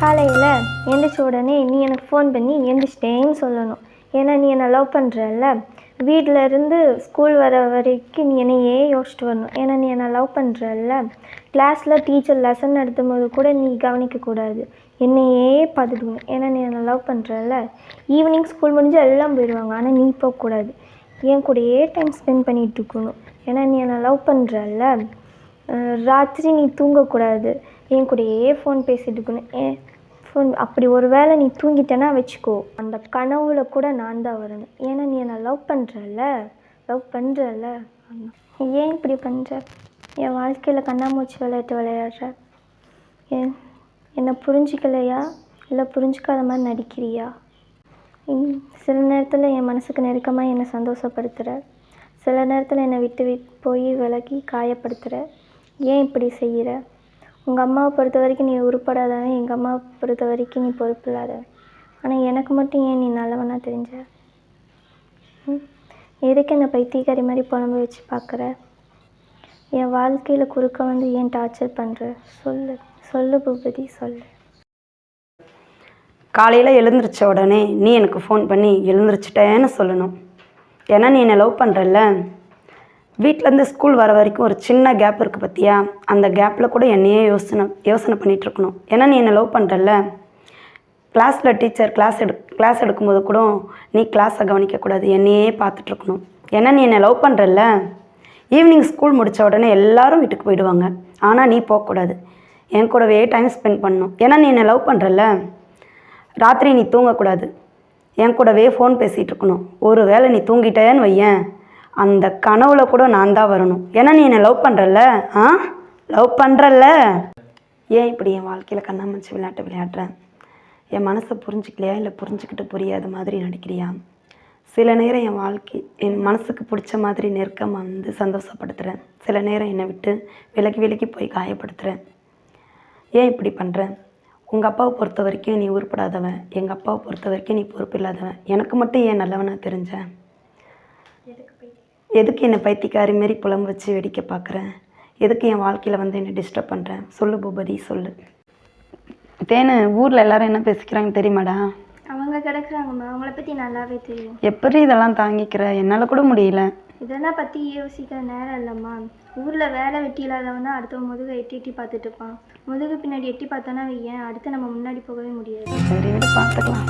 காலையில் எந்திரிச்ச உடனே நீ எனக்கு ஃபோன் பண்ணி எந்திரிச்சிட்டேன்னு சொல்லணும். ஏன்னா நீ என்னை லவ் பண்ணுறல்ல வீட்டில் இருந்து ஸ்கூல் வர வரைக்கும் நீ என்னையே யோசிச்சுட்டு வரணும். ஏன்னா நீ என்னை லவ் பண்ணுறல்ல கிளாஸில் டீச்சர் லெசன் நடத்தும் போது கூட நீ கவனிக்கக்கூடாது என்னையே பார்த்துக்கணும் ஏன்னா நீ என்னை லவ் பண்ணுறல்ல ஈவினிங் ஸ்கூல் முடிஞ்சு எல்லாம் போயிடுவாங்க. ஆனால் நீ போகக்கூடாது என் கூடயே டைம் ஸ்பெண்ட் பண்ணிகிட்டு இருக்கணும். ஏன்னா நீ என்னை லவ் பண்ணுறல்ல ராத்திரி நீ தூங்கக்கூடாது என் கூடயே ஃபோன் பேசிகிட்டு இருக்கணும் ஏன் ஃபோன் அப்படி ஒரு வேளை நீ தூங்கிட்டேன்னா வச்சுக்கோ. அந்த கனவுல கூட நான் தான் வரணும் ஏன்னா நீ என்னை லவ் பண்ணுறல்ல லவ் பண்ணுறல்ல ஏன் இப்படி பண்ணுற என் வாழ்க்கையில் கண்ணாமூச்சி விளையாட்டு விளையாடுற? ஏன் என்னை புரிஞ்சிக்கலையா? இல்லை புரிஞ்சிக்காத மாதிரி நடிக்கிறியா? சில நேரத்தில் என் மனசுக்கு நெருக்கமாக என்னை சந்தோஷப்படுத்துகிற சில நேரத்தில் என்னை விட்டு விட்டு போய் விலகி காயப்படுத்துகிற ஏன் இப்படி செய்கிற உங்கள் அம்மாவை பொறுத்த வரைக்கும் நீ உருப்படாதவன் எங்கள் அம்மாவை பொறுத்த வரைக்கும் நீ பொறுப்பு இல்லாதவன் ஆனால் எனக்கு மட்டும் ஏன் நீ நல்லவனாக தெரிஞ்ச? ம்? எதுக்கு என்னை பைத்தியக்காரி மாதிரி புலம்பு வச்சு பார்க்குற என் வாழ்க்கையில் குறுக்க வந்து ஏன் டார்ச்சர் பண்ணுற சொல்லு. சொல்லு பூபதி சொல்லு. காலையில் எழுந்திரிச்ச உடனே நீ எனக்கு ஃபோன் பண்ணி எழுந்திரிச்சிட்டேன்னு சொல்லணும். ஏன்னா நீ என்னை லவ் பண்ணுறல்ல வீட்டிலேருந்து ஸ்கூல் வர வரைக்கும் ஒரு சின்ன கேப் இருக்குது பார்த்தியா அந்த கேப்பில் கூட என்னையே யோசனை யோசனை பண்ணிகிட்ருக்கணும் ஏன்னா நீ என்னை லவ் பண்ணுறல்ல கிளாஸில் டீச்சர் கிளாஸ் எடு கிளாஸ் எடுக்கும்போது கூட நீ கிளாஸை கவனிக்கக்கூடாது என்னையே பார்த்துட்ருக்கணும் ஏன்னா நீ என்னை லவ் பண்ணுறல்ல ஈவினிங் ஸ்கூல் முடித்த உடனே எல்லாரும் வீட்டுக்கு போயிடுவாங்க. ஆனால் நீ போகக்கூடாது. என் கூடவே டைம் ஸ்பெண்ட் பண்ணணும். ஏன்னா நீ என்னை லவ் பண்ணுறல்ல ராத்திரி நீ தூங்கக்கூடாது. என் கூடவே ஃபோன் பேசிகிட்டு இருக்கணும் ஒரு வேளை நீ தூங்கிட்டேன்னு வையேன். அந்த கனவுல கூட நான் தான் வரணும். ஏன்னா நீ என்னை லவ் பண்ணுறல்ல ஆ? லவ் பண்ணுறல்ல ஏன் இப்படி என் வாழ்க்கையில் கண்ணாமூச்சி விளையாட்டு விளையாடுறேன் என் மனசை புரிஞ்சுக்கலையா? இல்லை புரிஞ்சுக்கிட்டு புரியாத மாதிரி நடிக்கிறியா? சில நேரம் என் வாழ்க்கை என் மனசுக்கு பிடிச்ச மாதிரி நெருக்கமாக வந்து சந்தோஷப்படுத்துகிறேன் சில நேரம் என்னை விட்டு விலகி விலகி போய் காயப்படுத்துகிறேன் ஏன் இப்படி பண்ணுற உங்கள் அப்பாவை பொறுத்த வரைக்கும் நீ உருப்படாதவன் எங்கள் அப்பாவை பொறுத்த வரைக்கும் நீ பொறுப்பு இல்லாதவன் எனக்கு மட்டும் ஏன் நல்லவனாக தெரிஞ்ச? எதுக்கு என்னை பைத்தியக்காரி மாரி புலம்பு வச்சு வெடிக்க பார்க்குறேன் எதுக்கு என் வாழ்க்கையில் வந்து என்னை டிஸ்டர்ப் பண்ணுறேன் சொல்லு பூபதி சொல்லு. தேனு ஊரில் எல்லாரும் என்ன பேசிக்கிறாங்க தெரியுமாடா? அவங்க கிடக்குறாங்கம்மா. அவங்கள பற்றி நல்லாவே தெரியும். எப்படி இதெல்லாம் தாங்கிக்கிற? என்னால் கூட முடியல. இதெல்லாம் பற்றி யோசிக்கிற நேரம் இல்லைம்மா. ஊரில் வேலை வெட்டி இல்லாதவன் தான் அடுத்தவன் முதுகை எட்டி எட்டி பார்த்துட்டு இருப்பான். முதுகு பின்னாடி எட்டி பார்த்தோன்னா வையேன் அடுத்து நம்ம முன்னாடி போகவே முடியாது. சரி விட பார்த்துக்கலாம்.